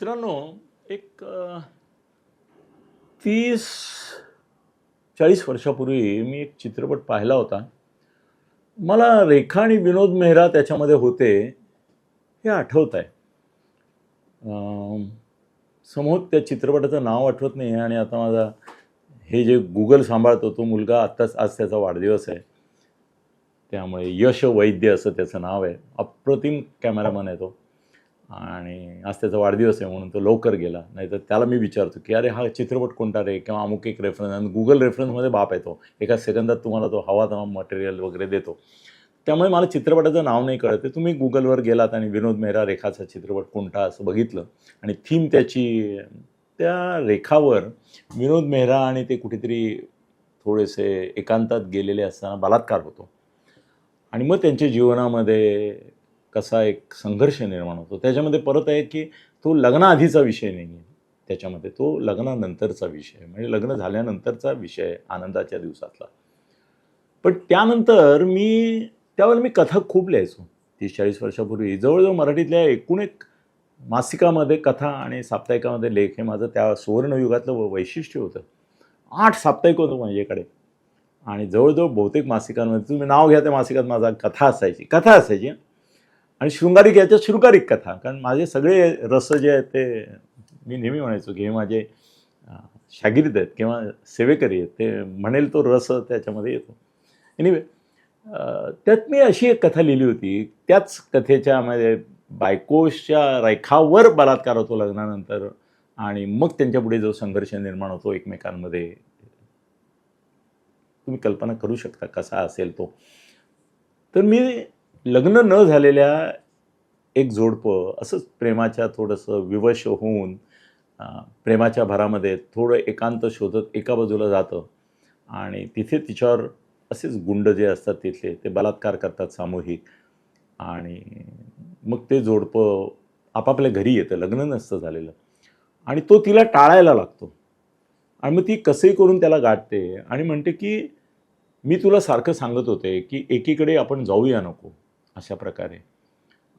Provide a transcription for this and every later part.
मित्रांनो एक तीस चाळीस वर्षापूर्वी मी एक चित्रपट पाहिला होता. मला रेखा आणि विनोद मेहरा त्याच्यामध्ये होते हे आठवत आहे. समोर त्या चित्रपटाचं नाव आठवत नाही आणि आता माझा हे जे गुगल सांभाळतो तो मुलगा आत्ताच आज त्याचा वाढदिवस आहे. त्यामुळे यश वैद्य असं त्याचं नाव आहे. अप्रतिम कॅमेरामन आहे तो. आणि आज त्याचा वाढदिवस आहे म्हणून तो लवकर गेला. नाहीतर त्याला मी विचारतो की अरे हा चित्रपट कोणता रे? किंवा अमुक एक रेफरन्स आणि गुगल रेफरन्समध्ये बाप येतो एका सेकंदात तुम्हाला तो हवा तवा मटेरियल वगैरे देतो. त्यामुळे मला चित्रपटाचं नाव नाही कळत तुम्ही गुगलवर गेलात आणि विनोद मेहरा रेखाचा चित्रपट कोणता असं बघितलं आणि थीम त्याची त्या रेखावर विनोद मेहरा आणि ते कुठेतरी थोडेसे एकांतात गेलेले असताना बलात्कार होतो. आणि मग त्यांच्या जीवनामध्ये कसा एक संघर्ष निर्माण होतो. त्याच्यामध्ये परत आहे की तो लग्नाआधीचा विषय नाही आहे त्याच्यामध्ये तो लग्नानंतरचा विषय म्हणजे लग्न झाल्यानंतरचा विषय आनंदाच्या दिवसातला. पण त्यानंतर मी त्यावेळेला मी कथा खूप लिहायचो. तीस चाळीस वर्षापूर्वी. जवळजवळ मराठीतल्या एकूण एक मासिकामध्ये कथा आणि साप्ताहिकामध्ये लेख हे माझं त्या सुवर्णयुगातलं वैशिष्ट्य होतं. आठ साप्ताहिक होतं माझ्याकडे. आणि जवळजवळ बहुतेक मासिकांमध्ये तुम्ही नाव घ्या त्या मासिकात माझा कथा असायची. कथा असायची. आणि शृंगारिक याच्या शृंगारिक कथा. कारण माझे सगळे रस जे आहेत ते मी नेहमी म्हणायचो की हे माझे शागिर्द आहेत किंवा सेवेकरी आहेत. ते म्हणेल तो रस त्याच्यामध्ये येतो. एनिवे त्यात मी अशी एक कथा लिहिली होती. त्याच कथेच्या म्हणजे बायकोच्या रेखावर बलात्कार होतो लग्नानंतर आणि मग त्यांच्यापुढे जो संघर्ष निर्माण होतो एकमेकांमध्ये. तुम्ही कल्पना करू शकता कसा असेल तो. तर मी लग्न न झालेल्या एक जोडपं असंच प्रेमाच्या थोडंसं विवश होऊन प्रेमाच्या भरामध्ये थोडं एकांत शोधत एका बाजूला जातं. आणि तिथे तिच्यावर असेच गुंड जे असतात तिथले ते बलात्कार करतात सामूहिक. आणि मग ते जोडपं आपापल्या घरी येतं लग्न नसतं झालेलं. आणि तो तिला टाळायला लागतो. आणि मग ती कसंही करून त्याला गाठते? आणि म्हणते की मी तुला सारखं सांगत होते की एकीकडे आपण जाऊया नको. अशा प्रकारे.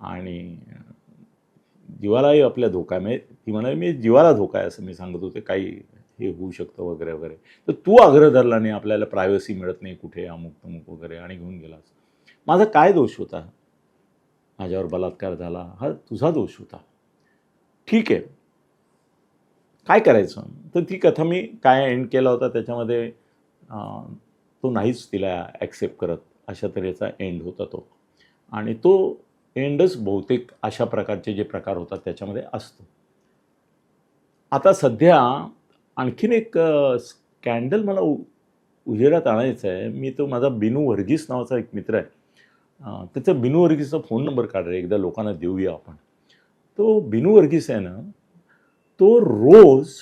आणि जीवालाही आपल्या धोका आहे. म्हणजे ती म्हणाली मी जीवाला धोका आहे असं मी सांगत होते. काही हे होऊ शकतं वगैरे वगैरे. तर तू आग्रह धरला नाही आपल्याला प्रायव्हसी मिळत नाही कुठे अमुक तमुक वगैरे आणि घेऊन गेलास. माझा काय दोष होता? माझ्यावर बलात्कार झाला. हा तुझा दोष होता. ठीक आहे. काय करायचं? तर ती कथा मी काय एंड केला होता त्याच्यामध्ये तो नाहीच तिला ॲक्सेप्ट करत. अशा तऱ्हेचा एंड होता तो. आणि तो एंडच बहुतेक अशा प्रकारचे जे प्रकार होतात त्याच्यामध्ये असतो. आता सध्या आणखीन एक स्कॅन्डल मला उ उजेडात आणायचं आहे. मी तो माझा बिनू वर्गीस नावाचा एक मित्र आहे. त्याचा बिनू वर्गीसचा फोन नंबर काढला एकदा लोकांना देऊया आपण. तो बिनू वर्गीस आहे ना तो रोज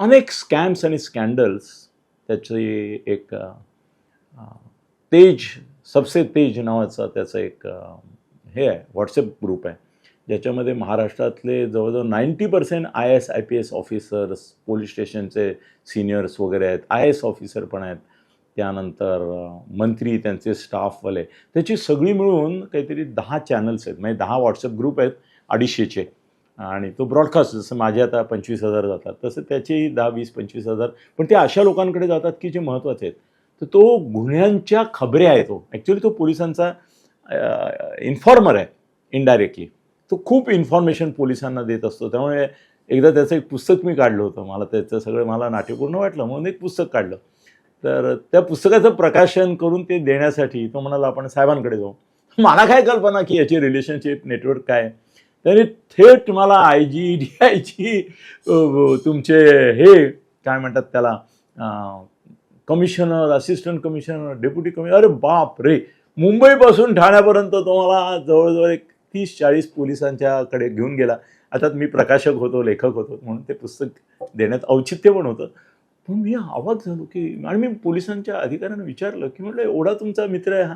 अनेक स्कॅम्स आणि स्कॅन्डल्स त्याचे एक तेज सबसे तेज नावाचा त्याचा एक हे आहे व्हॉट्सअप ग्रुप आहे ज्याच्यामध्ये महाराष्ट्रातले जवळजवळ ninety percent I S I P S officers police station seniors वगैरे आहेत आय एस ऑफिसर पण आहेत. त्यानंतर मंत्री त्यांचे स्टाफवाले त्याची सगळी मिळून काहीतरी दहा चॅनल्स आहेत म्हणजे दहा व्हॉट्सअप ग्रुप आहेत अडीचशेचे. आणि तो ब्रॉडकास्ट जसं माझे आता पंचवीस हजार जातात तसं त्याचेही दहा वीस पंचवीस हजार पण ते अशा लोकांकडे जातात की जे महत्त्वाचे आहेत. तर तो गुन्ह्यांच्या खबऱ्या आहे तो. ॲक्च्युली तो पोलिसांचा इन्फॉर्मर आहे इनडायरेक्टली तो खूप इन्फॉर्मेशन पोलिसांना देत असतो. त्यामुळे एकदा त्याचं एक पुस्तक मी काढलं होतं. मला त्याचं सगळं मला नाट्यपूर्ण वाटलं. म्हणून एक पुस्तक काढलं. तर त्या पुस्तकाचं प्रकाशन करून ते देण्यासाठी तो म्हणाला आपण साहेबांकडे जाऊ. मला काय कल्पना की याची रिलेशनशिप नेटवर्क काय त्याने थेट मला आय जी डी आयची तुमचे हे काय म्हणतात त्याला commissioner assistant commissioner deputy commissioner अरे बाप रे! मुंबईपासून ठाण्यापर्यंत तुम्हाला जवळजवळ एक तीस चाळीस पोलिसांच्याकडे घेऊन गेला. आता मी प्रकाशक होतो लेखक होतो म्हणून ते पुस्तक देण्यात औचित्य पण होतं. पण मी आवाज झालो की आणि मी पोलिसांच्या अधिकाऱ्यांना विचारलं की म्हटलं एवढा तुमचा मित्र आहे हा?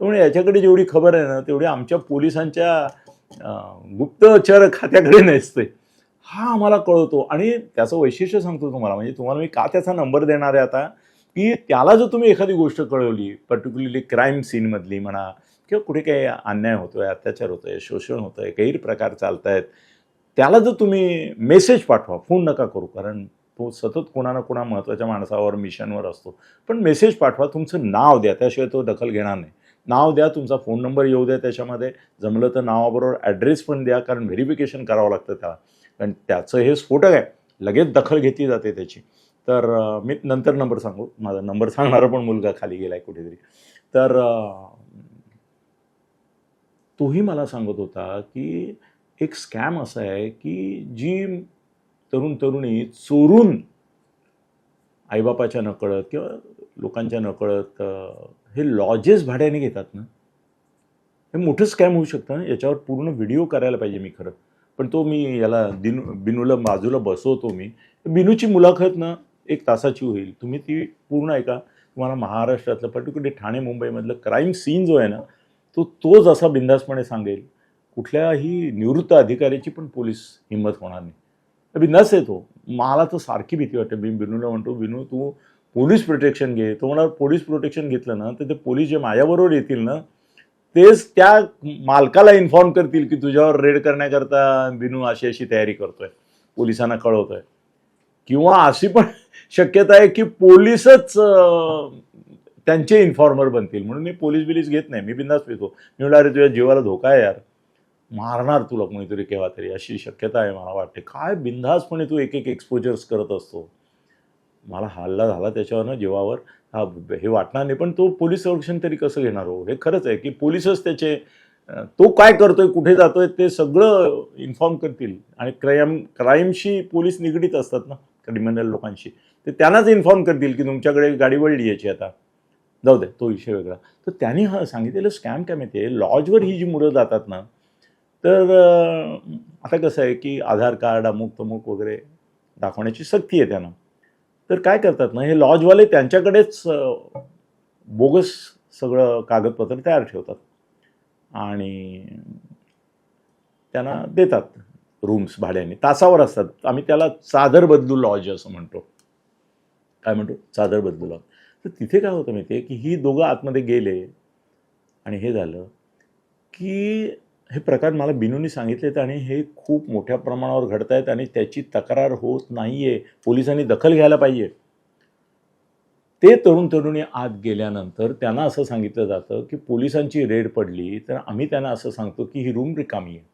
तर म्हणजे याच्याकडे जेवढी खबर आहे ना तेवढी आमच्या पोलिसांच्या गुप्तचर खात्याकडे नसते. हा आम्हाला कळवतो. आणि त्याचं वैशिष्ट्य सांगतो तुम्हाला म्हणजे तुम्हाला मी का त्याचा नंबर देणार आहे आता? की त्याला जर तुम्ही एखादी गोष्ट कळवली पर्टिक्युलरली क्राईम सीनमधली म्हणा किंवा कुठे काही अन्याय होतो आहे अत्याचार होतो आहे शोषण होतं आहे गैरप्रकार चालत आहेत त्याला जर तुम्ही मेसेज पाठवा फोन नका करू कारण तो सतत कोणा ना कोणा महत्त्वाच्या माणसावर मिशनवर असतो. पण मेसेज पाठवा तुमचं नाव द्या त्याशिवाय तो दखल घेणार नाही. नाव द्या तुमचा फोन नंबर येऊ द्या त्याच्यामध्ये जमलं तर नावाबरोबर ॲड्रेस पण द्या कारण व्हेरिफिकेशन करावं लागतं त्याला. कारण त्याचं हे स्फोटक आहे लगेच दखल घेतली जाते त्याची. तर मी नंतर नंबर सांगू. माझा नंबर सांगणारा पण मुलगा खाली गेला आहे कुठेतरी. तर तोही मला सांगत होता की एक स्कॅम असा आहे की जी तरुण तरुणी चोरून आईबापाच्या नकळत किंवा लोकांच्या नकळत हे लॉजेस भाड्याने घेतात ना. हे मोठं स्कॅम होऊ शकतं ना. याच्यावर पूर्ण व्हिडिओ करायला पाहिजे मी खरं. पण तो मी याला दिनू बिनूला बाजूला बसवतो मी. बिनूची मुलाखत ना एक तासाची होईल. तुम्ही ती पूर्ण ऐका. तुम्हाला महाराष्ट्रातलं पर्टिक्युलरली ठाणे मुंबईमधलं क्राईम सीन जो आहे ना तो तो जसा बिंदासपणे सांगेल. कुठल्याही निवृत्त अधिकाऱ्याची पण पोलीस हिंमत होणार नाही. बिंदास आहे तो. मला तर सारखी भीती वाटते. मी बिनूला म्हणतो बिनू तू पोलीस प्रोटेक्शन घे. तो म्हणा पोलीस प्रोटेक्शन घेतलं ना तर ते पोलीस जे माझ्याबरोबर येतील ना तेच त्या मालकाला इन्फॉर्म करतील की तुझ्यावर रेड करण्याकरता बिनू अशी अशी तयारी करतोय. पोलिसांना कळवतोय. किंवा अशी पण शक्यता आहे की पोलीसच त्यांचे इन्फॉर्मर बनतील. म्हणून मी पोलीस बिलीस घेत नाही. मी बिंदास पितो मी म्हणलं अरे तुझ्या जीवाला धोका आहे यार. मारणार तुला कोणीतरी केव्हा तरी. अशी शक्यता आहे मला वाटते. काय बिंदासपणे तू एक एक एक्सपोजर्स करत असतो. मला हल्ला झाला त्याच्यावर जीवावर. हा हे वाटणार नाही. पण तो पोलीस संरक्षण तरी कसं घेणार हो? हे खरंच आहे की पोलीसच त्याचे तो काय करतोय कुठे जातोय ते सगळं इन्फॉर्म करतील. आणि क्राईम क्राईमशी पोलीस निगडीत असतात ना? क्रिमिनल लोकांशी. ते त्यांनाच इन्फॉर्म करतील की तुमच्याकडे गाडी वळली याची आता. जाऊ दे तो विषय वेगळा. तर त्यांनी हा सांगितलेलं स्कॅम काय माहिती आहे लॉजवर ही जी मुलं जातात ना तर आता कसं आहे की आधार कार्ड अमुक तमुक वगैरे दाखवण्याची सक्ती आहे त्यांना. तर काय करतात ना हे लॉजवाले त्यांच्याकडेच बोगस सगळं कागदपत्र तयार ठेवतात. आणि त्यांना देतात. रूम्स भाड्याने. तासावर असतात. आम्ही त्याला चादर बदलू लॉज असं म्हणतो. काय म्हणतो? चादर बदलू लॉज तर तिथे काय होतं माहिती आहे की ही दोघं आतमध्ये गेले आणि हे झालं की हे प्रकार मला बिनूनी सांगितलेत आणि हे खूप मोठ्या प्रमाणावर घडत आहेत आणि त्याची तक्रार होत नाही आहे पोलिसांनी दखल घ्यायला पाहिजे. ते तरुण तरुणी आत गेल्यानंतर त्यांना असं सांगितलं जातं की पोलिसांची रेड पडली तर आम्ही त्यांना असं सांगतो की ही रूम रिकामी आहे.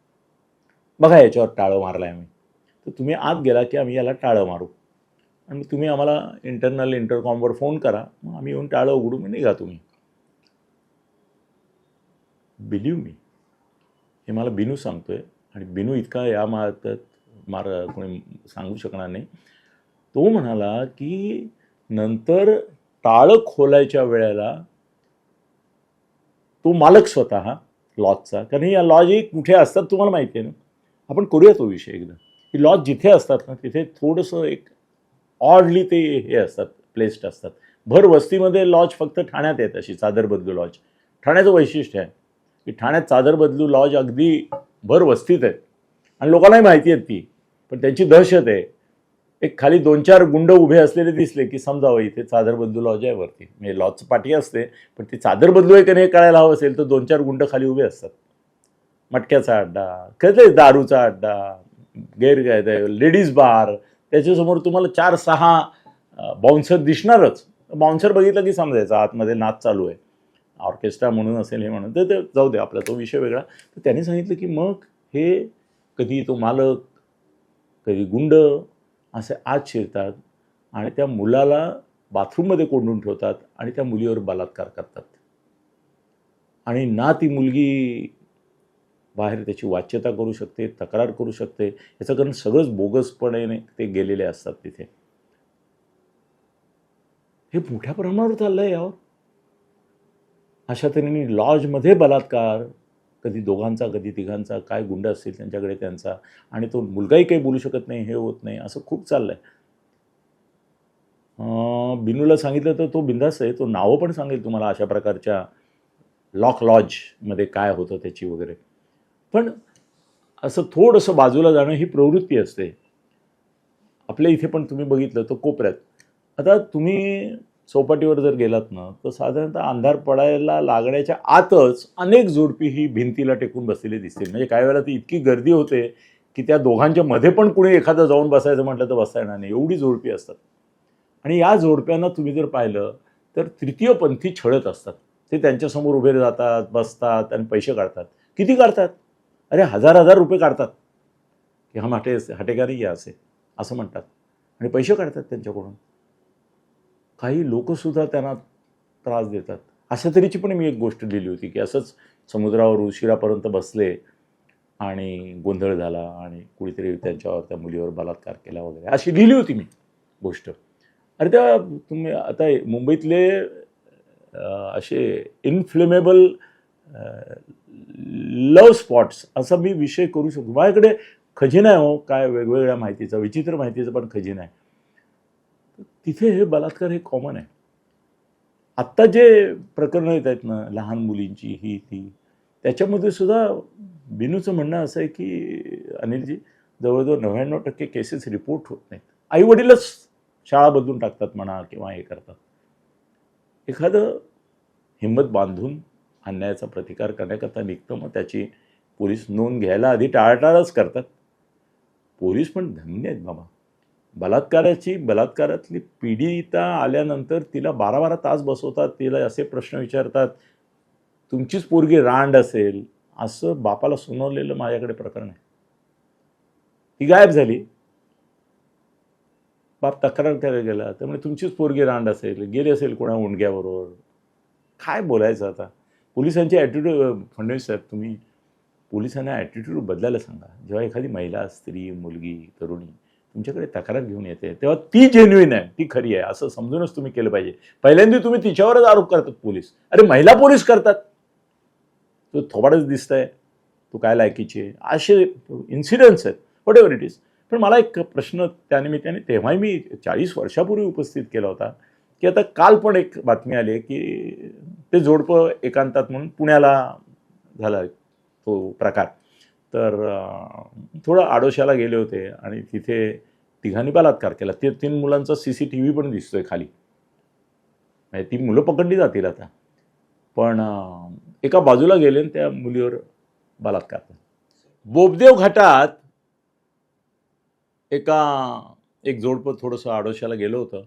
बघा याच्यावर टाळं मारलं आहे आम्ही. तर तुम्ही आत गेला की आम्ही याला टाळं मारू. आणि तुम्ही आम्हाला इंटरनल इंटरकॉमवर फोन करा. मग आम्ही येऊन टाळं उघडू मी निघा तुम्ही. बिलीव मी हे मला बिनू सांगतोय. आणि बिनू इतका या मार्गात मार कोणी सांगू शकणार नाही. तो म्हणाला की नंतर टाळं खोलायच्या वेळेला तो मालक स्वतः लॉजचा. कारण या लॉज कुठे असतात तुम्हाला माहिती आहे ना? आपण करूया तो विषय एकदा. ही लॉज जिथे असतात ना तिथे थोडंसं एक ऑडली ते हे असतात प्लेस्ड असतात. भर वस्तीमध्ये लॉज फक्त ठाण्यात आहेत अशी चादर बदलू लॉज ठाण्याचं वैशिष्ट्य आहे की ठाण्यात चादर बदलू लॉज अगदी भर वस्तीत आहेत. आणि लोकांनाही माहिती आहेत ती पण त्यांची दहशत आहे. एक खाली दोन चार गुंड उभे असलेले दिसले की समजावं इथे चादर बदलू लॉज आहे वरती. म्हणजे लॉजचं पाठी असते पण ती चादर बदलू आहे का नाही हे कळायला हवं असेल तर दोन चार गुंड खाली उभे असतात. मटक्याचा अड्डा कसले दारूचा अड्डा गैर लेडीज बार त्याच्यासमोर तुम्हाला चार सहा बाउन्सर दिसणारच. बाउन्सर बघितलं की समजायचं आतमध्ये नाच चालू आहे. ऑर्केस्ट्रा म्हणून असेल हे म्हणून. तर ते जाऊ दे आपला तो विषय वेगळा. तर त्यांनी सांगितलं की मग हे कधी तो मालक कधी गुंड असे आत शिरतात आणि त्या मुलाला बाथरूममध्ये कोंडून ठेवतात आणि त्या मुलीवर बलात्कार करतात. आणि ना ती मुलगी बाहेर त्याची वाच्यता करू शकते तक्रार करू शकते. याचं कारण सगळंच बोगसपणे ते गेलेले असतात तिथे. हे मोठ्या प्रमाणावर चाललं आहे यावर. अशा तऱ्हेने लॉजमध्ये बलात्कार कधी दोघांचा कधी तिघांचा काय गुंड असतील त्यांच्याकडे त्यांचा आणि तो मुलगाही काही बोलू शकत नाही हे होत नाही असं खूप चाललं आहे बिनूला सांगितलं तर तो बिंदास आहे तो नावं पण सांगेल तुम्हाला अशा प्रकारच्या लॉक लॉजमध्ये काय होतं त्याची वगैरे. पण असं थोडंसं बाजूला जाणं ही प्रवृत्ती असते. आपल्या इथे पण तुम्ही बघितलं तर कोपऱ्यात. आता तुम्ही चौपाटीवर जर गेलात ना तर साधारणतः अंधार पडायला लागण्याच्या आतच अनेक जोडपी ही भिंतीला टेकून बसलेली दिसतील. म्हणजे काही वेळेला ती इतकी गर्दी होते की त्या दोघांच्या मध्ये पण कुणी एखादं जाऊन बसायचं म्हटलं तर बसता येणार नाही. एवढी जोडपी असतात. आणि या जोडप्यांना तुम्ही जर पाहिलं तर तृतीयपंथी छळत असतात. ते त्यांच्यासमोर उभे जातात बसतात आणि पैसे काढतात. किती काढतात? अरे हजार हजार रुपये काढतात. की हम हटे हटेकारी या असे असं म्हणतात. आणि पैसे काढतात त्यांच्याकडून. काही लोकसुद्धा त्यांना त्रास देतात. अशा तऱ्हेची पण मी एक गोष्ट लिहिली होती की असंच समुद्रावर उशिरापर्यंत बसले आणि गोंधळ झाला आणि कुणीतरी त्यांच्यावर त्या मुलीवर बलात्कार केला वगैरे. अशी लिहिली होती मी गोष्ट. अरे त्या तुम्ही आता मुंबईतले असे इनफ्लेमेबल लव स्पॉट्स असा मी विषय करू शकतो. माझ्याकडे खजिना आहे हो काय वेगवेगळ्या माहितीचा विचित्र माहितीचा पण खजिना आहे. तिथे हे बलात्कार हे कॉमन आहे. आत्ता जे प्रकरणं येत आहेत ना लहान मुलींची ही ती त्याच्यामध्ये सुद्धा बिनूचं म्हणणं असं आहे की अनिलजी जवळजवळ नव्याण्णव टक्के केसेस रिपोर्ट होत नाहीत. आई वडीलच शाळा बदलून टाकतात म्हणा किंवा हे करतात. एखादं हिंमत बांधून अन्यायाचा प्रतिकार करण्याकरता निघतं मग त्याची पोलीस नोंद घ्यायला आधी टाळाटाळच करतात. पोलीस पण धन्य आहेत बाबा. बलात्काराची बलात्कारातली पीडिता आल्यानंतर तिला बारा बारा तास बसवतात तिला असे प्रश्न विचारतात तुमचीच पोरगी रांड असेल. असं बापाला सुनावलेलं माझ्याकडे प्रकरण आहे. ती गायब झाली. बाप तक्रार करायला गेला त्यामुळे तुमचीच पोरगी रांड असेल गेली असेल कोणा उंडग्याबरोबर? काय बोलायचं आता? पोलिसांची ॲटिट्यूड फडणवीस साहेब तुम्ही पोलिसांना ॲटिट्यूड बदलायला सांगा. जेव्हा एखादी महिला स्त्री मुलगी तरुणी तुमच्याकडे तक्रार घेऊन येते तेव्हा ती जेन्युइन आहे ती खरी आहे असं समजूनच तुम्ही केलं पाहिजे. पहिल्यांदा तुम्ही तिच्यावरच आरोप करतात पोलीस. अरे महिला पोलीस करतात. तो थोबाडच दिसत आहे तू काय लायकीची आहे? असे इन्सिडेंट्स आहेत वॉट एव्हर इट इज पण मला एक प्रश्न त्यानिमित्ताने तेव्हाही मी चाळीस वर्षापूर्वी उपस्थित केला होता. की आता काल पण एक बातमी आली आहे की ते जोडपं एकांतात म्हणून पुण्याला झाला तो प्रकार. तर थोडं आडोशाला गेले होते आणि तिथे तिघांनी बलात्कार केला. ते तीन मुलांचा सी सी टी व्ही पण दिसतोय खाली. म्हणजे ती मुलं पकडली जातील आता. पण एका बाजूला गेले आणि त्या मुलीवर बलात्कार बोबदेव घाटात एका एक जोडपं थोडंसं आडोशाला गेलं होतं.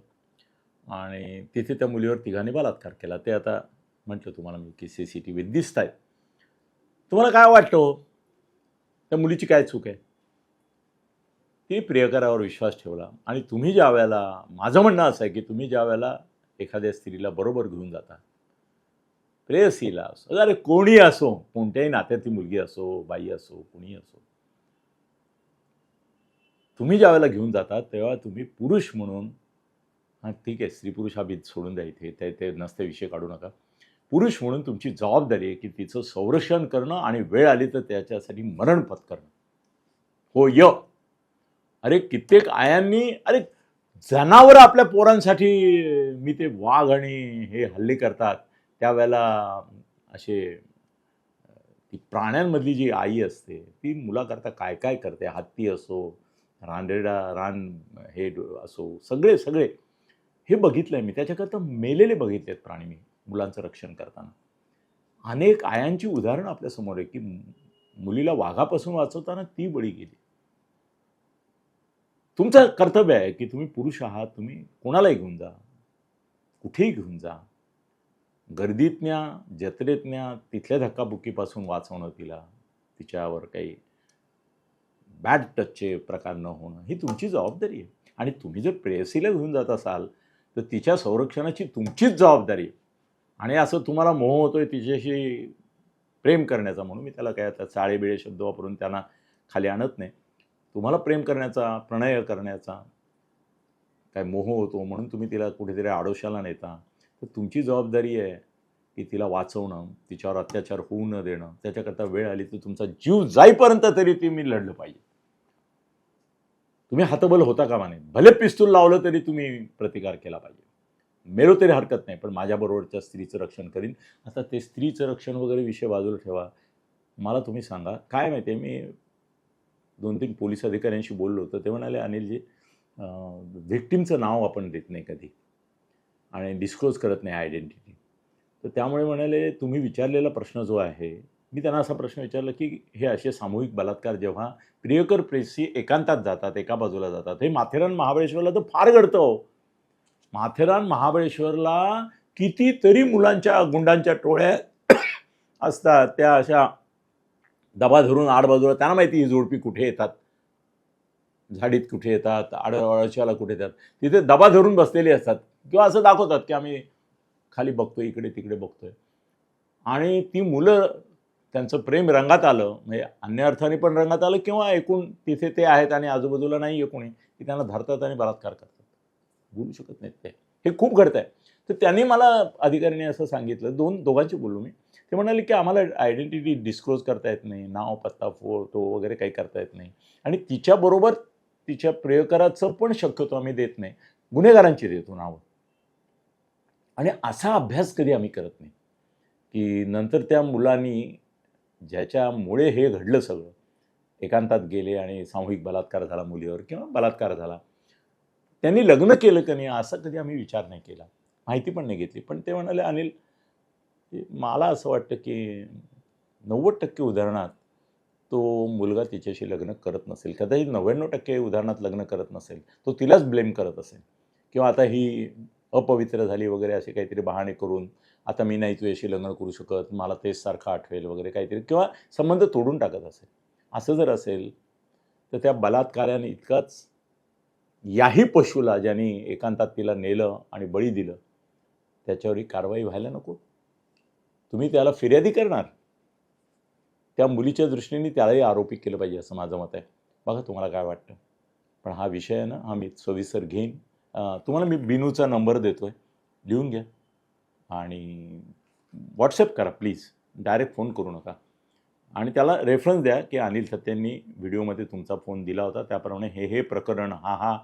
आणि तिथे त्या मुलीवर तिघांनी बलात्कार केला. ते आता म्हटलं तुम्हाला मी की सी सी टी व्हीत दिसत आहेत तुम्हाला काय वाटतं हो? त्या मुलीची काय चूक आहे? ती प्रियकरावर विश्वास ठेवला. आणि तुम्ही ज्या वेळेला माझं म्हणणं असं आहे की तुम्ही ज्या वेळेला एखाद्या स्त्रीला बरोबर घेऊन जाता प्रेयसीला असो अरे कोणी असो कोणत्याही नात्यातली मुलगी असो बाई असो कोणी असो तुम्ही ज्या वेळेला घेऊन जाता तेव्हा तुम्ही पुरुष म्हणून हां ठीक आहे. स्त्री पुरुष हा बीज सोडून द्या इथे. ते ते नसते विषय काढू नका. पुरुष म्हणून तुमची जबाबदारी आहे की तिचं संरक्षण करणं आणि वेळ आली तर त्याच्यासाठी मरण पत्करणं हो य अरे कित्येक आयांनी अरे जनावर आपल्या पोरांसाठी मी ते वाघ आणि हे हल्ले करतात. त्यावेळेला असे ती प्राण्यांमधली जी आई असते ती मुलाकरता काय काय करते? हत्ती असो रानरेडा रान हे असो सगळे सगळे. हे बघितलं आहे मी. त्याच्याकरता मेलेले बघितले आहेत प्राणी मी मुलांचं रक्षण करताना. अनेक आयांची उदाहरणं आपल्यासमोर आहे की मुलीला वाघापासून वाचवताना ती बळी गेली. तुमचं कर्तव्य आहे की तुम्ही पुरुष आहात तुम्ही कोणालाही घेऊन जा कुठेही घेऊन जा. गर्दीतल्या जत्रेतल्या तिथल्या धक्काबुक्कीपासून वाचवणं तिला तिच्यावर काही बॅड टचचे प्रकार न होणं ही तुमची जबाबदारी आहे. आणि तुम्ही जर प्रेयसीला घेऊन जात असाल तर तिच्या संरक्षणाची तुमचीच जबाबदारी आहे. आणि असं तुम्हाला मोह होतोय तिच्याशी प्रेम करण्याचा म्हणून मी त्याला काय आता चाळेबिळे शब्द वापरून त्यांना खाली आणत नाही. तुम्हाला प्रेम करण्याचा प्रणय करण्याचा काय मोह होतो म्हणून तुम्ही तिला कुठेतरी आडोशाला नेता. तर तुमची जबाबदारी आहे की तिला वाचवणं तिच्यावर अत्याचार होऊ न देणं. त्याच्याकरता वेळ आली तर तुमचा जीव जाईपर्यंत तरी ती मी लढलं पाहिजे. तुम्ही हातबल होता कामा माने? भले पिस्तूल लावलं तरी तुम्ही प्रतिकार केला पाहिजे. मेलो तरी हरकत नाही पण माझ्याबरोबरच्या स्त्रीचं रक्षण करीन. आता ते स्त्रीचं रक्षण वगैरे विषय बाजूला ठेवा. मला तुम्ही सांगा काय माहिती आहे मी दोन तीन पोलीस अधिकाऱ्यांशी बोललो होतो ते म्हणाले अनिलजी व्हिक्टीमचं नाव आपण देत नाही कधी आणि डिस्क्लोज करत नाही आयडेंटिटी. तर त्यामुळे म्हणाले तुम्ही विचारलेला प्रश्न जो आहे मी त्यांना असा प्रश्न विचारला की हे असे सामूहिक बलात्कार जेव्हा प्रियकर प्रेसी एकांतात जातात एका बाजूला जातात हे माथेरान महाबळेश्वरला तर फार घडतं हो. माथेरान महाबळेश्वरला कितीतरी मुलांच्या गुंडांच्या टोळ्या असतात त्या अशा दबा धरून आडबाजूला त्यांना माहिती ही जोडपी कुठे येतात झाडीत कुठे येतात आडवाळशाला कुठे येतात तिथे दबा धरून बसलेली असतात किंवा असं दाखवतात की आम्ही खाली बघतोय इकडे तिकडे बघतोय. आणि ती मुलं त्यांचं प्रेम रंगात आलं म्हणजे अन्य अर्थाने पण रंगात आलं किंवा एकूण तिथे ते आहेत आणि आजूबाजूला नाही आहे कोणी की त्यांना धरतात आणि बलात्कार करतात. बोलू शकत नाहीत ते. हे खूप घडतं आहे तर त्यांनी मला अधिकाऱ्यांनी असं सांगितलं दोन दोघांशी बोललो मी. ते म्हणाले की आम्हाला आयडेंटिटी डिस्क्लोज करता येत नाही नाव पत्ता फोटो वगैरे काही करता येत नाही. आणि तिच्याबरोबर तिच्या प्रियकराचं पण शक्यतो आम्ही देत नाही. गुन्हेगारांची देतो नावं. आणि असा अभ्यास कधी आम्ही करत नाही. की नंतर त्या मुलांनी ज्याच्यामुळे हे घडलं सगळं. एकांतात गेले आणि सामूहिक बलात्कार झाला मुलीवर किंवा बलात्कार झाला. त्यांनी लग्न केलं का नाही असा कधी आम्ही विचार नाही केला. माहिती पण नाही घेतली. पण ते म्हणाले अनिल मला असं वाटतं की नव्वद टक्के उदाहरणात तो मुलगा तिच्याशी लग्न करत नसेल. कदाचित नव्याण्णव टक्के उदाहरणात लग्न करत नसेल. तो तिलाच ब्लेम करत असेल. किंवा आता ही अपवित्र झाली वगैरे असे काहीतरी बहाणे करून आता मी नाही तुझ्याशी लग्न करू शकत मला तेच सारखं आठवेल वगैरे काहीतरी किंवा संबंध तोडून टाकत असेल. असं जर असेल तर त्या बलात्काराने इतकाच याही पशुला ज्यांनी एकांतात तिला नेलं आणि बळी दिलं त्याच्यावरही कारवाई व्हायला नको. तुम्ही त्याला फिर्यादी करणार. त्या मुलीच्या दृष्टीने त्यालाही आरोपी केलं पाहिजे असं माझं मत आहे. बघा तुम्हाला काय वाटतं. पण हा विषय आहे ना हा मी सविस्तर घेईन. तुम्हाला मी बिनूचा नंबर देतो आहे लिहून घ्या. आणि व्हॉट्सअप करा प्लीज डायरेक्ट फोन करू नका. आणि त्याला रेफरन्स द्या की अनिल सत्यांनी व्हिडिओमध्ये तुमचा फोन दिला होता. त्याप्रमाणे हे हे प्रकरण हा हा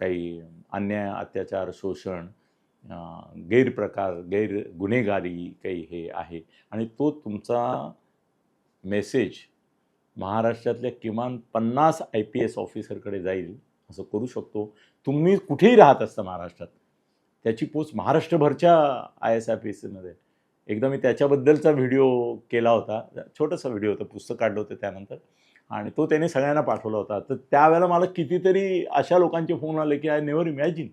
काही अन्याय अत्याचार शोषण गैरप्रकार गैर गुन्हेगारी काही हे आहे. आणि तो तुमचा मेसेज महाराष्ट्रातल्या किमान पन्नास आय पी एस ऑफिसरकडे जाईल. असं करू शकतो. तुम्ही कुठेही राहत असता महाराष्ट्रात. त्याची पोच महाराष्ट्रभरच्या आय एस आय पी एसमध्ये एकदा मी त्याच्याबद्दलचा व्हिडिओ केला होता. छोटासा व्हिडिओ होता. पुस्तक काढलं होतं त्यानंतर. आणि तो त्याने सगळ्यांना पाठवला होता. तर त्यावेळेला मला कितीतरी अशा लोकांचे फोन आले की आय नेवर इमॅजिन.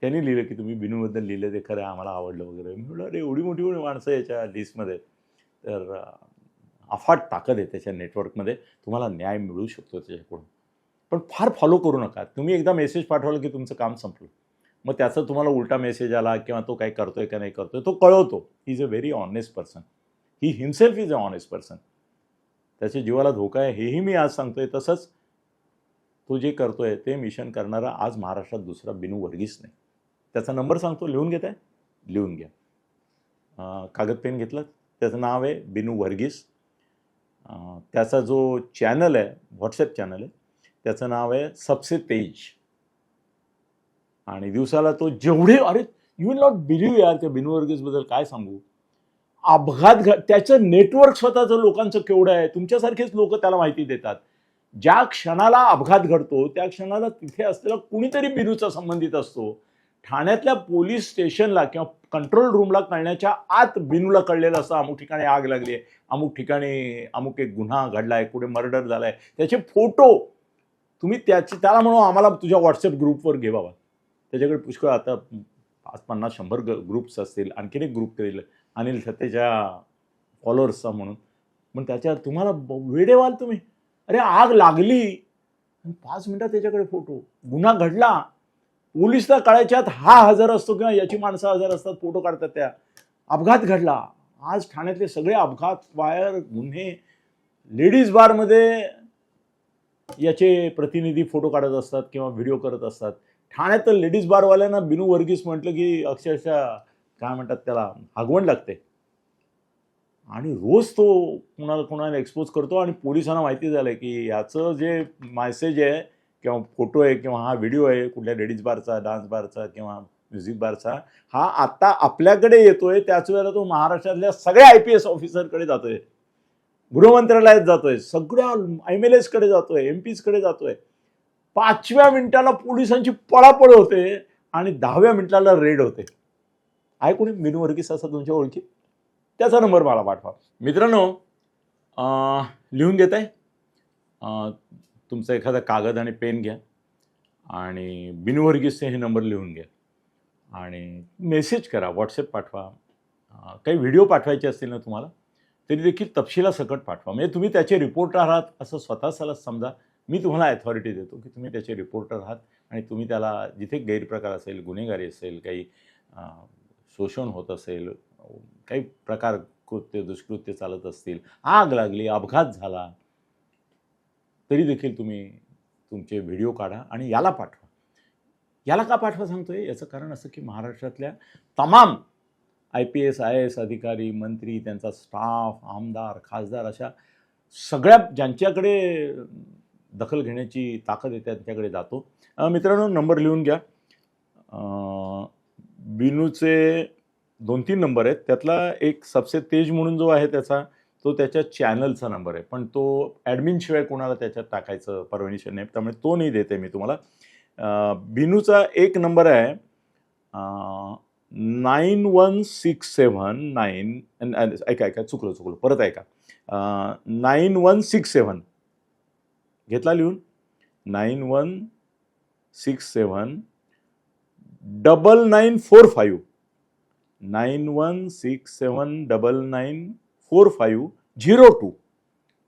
त्यांनी लिहिलं की तुम्ही बिनूबद्दल लिहिलं ते खरं आम्हाला आवडलं वगैरे. मी म्हटलं अरे एवढी मोठी मोठी माणसं याच्या लिस्टमध्ये. तर अफाट ताकद आहे त्याच्या नेटवर्कमध्ये. तुम्हाला न्याय मिळू शकतो त्याच्याकडून. पण फार फॉलो करू नका. तुम्ही एकदा मेसेज पाठवला की तुमचं काम संपलं. मग त्याचा तुम्हाला उलटा मेसेज आला किंवा तो काय करतोय का नाही करतोय तो कळवतो. He is a very honest person he himself is a honest person त्याच्या जीवाला धोका आहे हेही मी आज सांगतोय. तसंच तो जे करतोय ते मिशन करणारा आज महाराष्ट्रात दुसरा बिनू वर्गीस नाही. त्याचा नंबर सांगतो. लिहून घेत आहे लिहून घ्या. कागद पेन घेतलं त्याचं नाव आहे बिनू वर्गीस. त्याचा जो चॅनल आहे व्हॉट्सॲप चॅनल आहे त्याचं नाव आहे सबसे तेज. आणि दिवसाला तो जेवढे अरे यू विल नॉट बिलीव्ह यार त्या बिनवर्गीसबद्दल काय सांगू? अपघात घ त्याचं नेटवर्क स्वतःचं लोकांचं केवढं आहे? तुमच्यासारखेच लोक त्याला माहिती देतात. ज्या क्षणाला अपघात घडतो त्या क्षणाला तिथे असलेला कुणीतरी बिनूचा संबंधित असतो. ठाण्यातल्या पोलीस स्टेशनला किंवा कंट्रोल रूमला कळण्याच्या आत बिनूला कळलेलं असतं अमुक ठिकाणी आग लागली आहे अमुक ठिकाणी अमुक एक गुन्हा घडला आहे कुठे मर्डर झाला आहे त्याचे फोटो तुम्ही त्याची त्याला म्हणू आम्हाला तुझ्या व्हॉट्सअप ग्रुपवर घे बाबा. त्याच्याकडे पुष्कळ आता पाच पन्नास शंभर ग ग्रुप्स असतील आणखीन एक ग्रुप करेल अनिल सत्तेच्या फॉलोअर्सचा म्हणून. पण त्याच्या तुम्हाला ब- वेडे व्हाल तुम्ही. अरे आग लागली. पाच मिनटात त्याच्याकडे फोटो गुन्हा घडला. पोलिसला कळायच्यात हा हजर असतो किंवा याची माणसं हजर असतात फोटो काढतात त्या. अपघात घडला. आज ठाण्यातले सगळे अपघात वायर गुन्हे. लेडीज बारमध्ये याचे प्रतिनिधी फोटो काढत असतात किंवा व्हिडिओ करत असतात. ठाण्यात तर लेडीज बारवाल्यांना बिनू वर्गीस म्हटलं की अक्षरशः काय म्हणतात त्याला आगवण लागते. आणि रोज तो कुणाला कुणाला एक्सपोज करतो आणि पोलिसांना माहिती झालं की याचं जे मेसेज आहे किंवा फोटो आहे किंवा हा व्हिडिओ आहे कुठल्या लेडीज बारचा डान्स बारचा किंवा म्युझिक बारचा हा आता आपल्याकडे येतोय त्याच वेळेला तो महाराष्ट्रातल्या सगळ्या आय पी एस ऑफिसरकडे जातोय. गृहमंत्रालयात जातोय सगळ्या एम एल एसकडे जातोय एम पीजकडे जातोय. पाचव्या मिनिटाला पोलिसांची पळापळ होते आणि दहाव्या मिनिटाला रेड होते. आहे कोणी मिनू वर्गीस असा तुमच्या ओळखी? त्याचा नंबर मला पाठवा. मित्रांनो लिहून घेत आहे तुमचा एखादा कागद आणि पेन घ्या. आणि बिनू वर्गीसचे हे नंबर लिहून घ्या. आणि मेसेज करा व्हॉट्सअप पाठवा. काही व्हिडिओ पाठवायचे असतील ना तुम्हाला? तरी देखील तपशिलासकट पाठवा. म्हणजे तुम्ही त्याचे रिपोर्टर आहात असं स्वतःला समजा. मी तुम्हाला अथॉरिटी देतो की तुम्ही त्याचे रिपोर्टर आहात आणि तुम्ही त्याला जिथे गैरप्रकार असेल गुन्हेगारी असेल काही शोषण होत असेल काही प्रकार कृत्य दुष्कृत्य चालत असतील आग लागली अपघात झाला तरी देखील तुम्ही तुमचे व्हिडिओ काढा आणि याला पाठवा. याला का पाठवा सांगतोय? याचं कारण असं की महाराष्ट्रातल्या तमाम I P S I S अधिकारी मंत्री त्यांचा स्टाफ आमदार खासदार अशा सगळ्या ज्यांच्याकडे दखल घेण्याची ताकद आहे त्यांच्याकडे जातो. मित्रांनो नंबर लिहून घ्या. बिनूचे दोन तीन नंबर आहेत. त्यातला एक सबसे तेज म्हणून जो आहे त्याचा तो त्याच्या चॅनलचा नंबर आहे. पण तो ॲडमिनशिवाय कोणाला त्याच्यात टाकायचं परमिशन नाही. त्यामुळे तो नाही देते मी तुम्हाला. बिनूचा एक नंबर आहे. Nine one six seven nine ऐका ऐका चुकलं चुकलं. परत ऐका. Nine one six seven. घेतला लिहून? Nine one six seven double nine four five. Nine one six seven double nine four five zero two.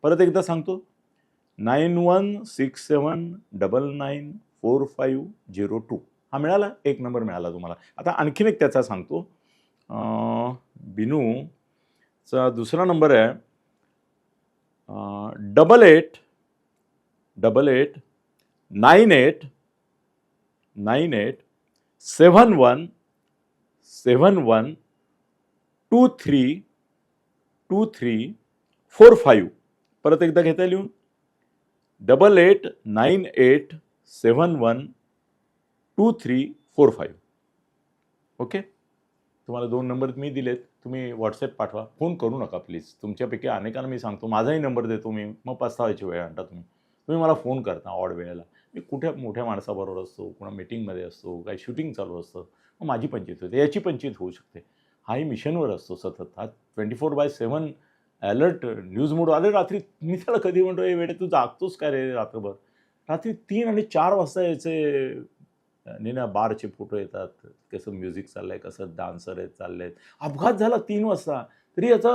परत एकदा सांगतो. Nine one six seven double nine four five zero two. हा मिळाला एक number मिळाला तुम्हाला. आता आणखीन एक त्याचा सांगतो. बिनूचा दुसरा नंबर आहे. Double eight double eight nine eight nine eight seven one seven one two three two three four five परत एकदा घेता लिहून double eight nine eight seven one two three four five okay तुम्हाला दोन नंबर मी दिलेत. तुम्ही WhatsApp पाठवा. Phone करू नका प्लीज तुमच्यापैकी अनेकांना मी सांगतो माझाही नंबर देतो मी. मग पस्तावायची वेळ आणता तुम्ही. तुम्ही मला फोन करता ऑड वेळेला. मी कुठे मोठ्या माणसाबरोबर असतो कुणा मिटिंगमध्ये असतो काही शूटिंग चालू असतं मग माझी पंचायत होते. याची पंचायत होऊ शकते. हाही मिशनवर असतो सतत. हा twenty four by seven alert news mode आले रात्री मी त्याला कधी म्हणतो ए वेळे तू जागतोस काय रे रात्रभर? रात्री तीन आणि चार वाजता याचे नेना बारचे फोटो येतात कसं म्युझिक चाललं आहे कसं डान्सर आहेत चालले आहेत अपघात झाला तीन वाजता. तरी याचा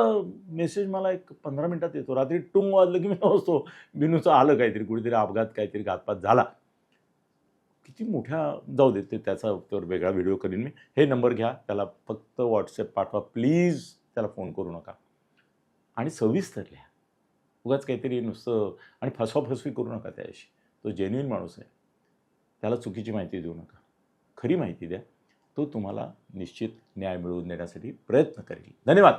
मेसेज मला एक पंधरा मिनटात येतो. रात्री टुंग वाजलं की मी असतो बिनूचं आलं काहीतरी कुठेतरी अपघात काहीतरी घातपात झाला. किती मोठ्या जाऊ देते त्याचा तर वेगळा व्हिडिओ करीन मी. हे नंबर घ्या त्याला फक्त व्हॉट्सअप पाठवा. प्लीज त्याला फोन करू नका. आणि सविस्तर लिहा. उगाच काहीतरी नुसतं आणि फसवाफसवी करू नका त्याशी तो जेन्युइन माणूस आहे. त्याला चुकीची माहिती देऊ नका. खरी माहिती द्या. तो तुम्हाला निश्चित न्याय मिळवून देण्यासाठी प्रयत्न करेल. धन्यवाद.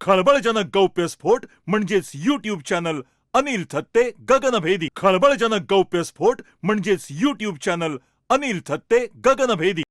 खळबळजनक गौप्यस्फोट म्हणजेच युट्यूब चॅनल अनिल थत्ते गगनभेदी खळबळजनक गौप्यस्फोट म्हणजेच युट्यूब चॅनल अनिल थत्ते गगनभेदी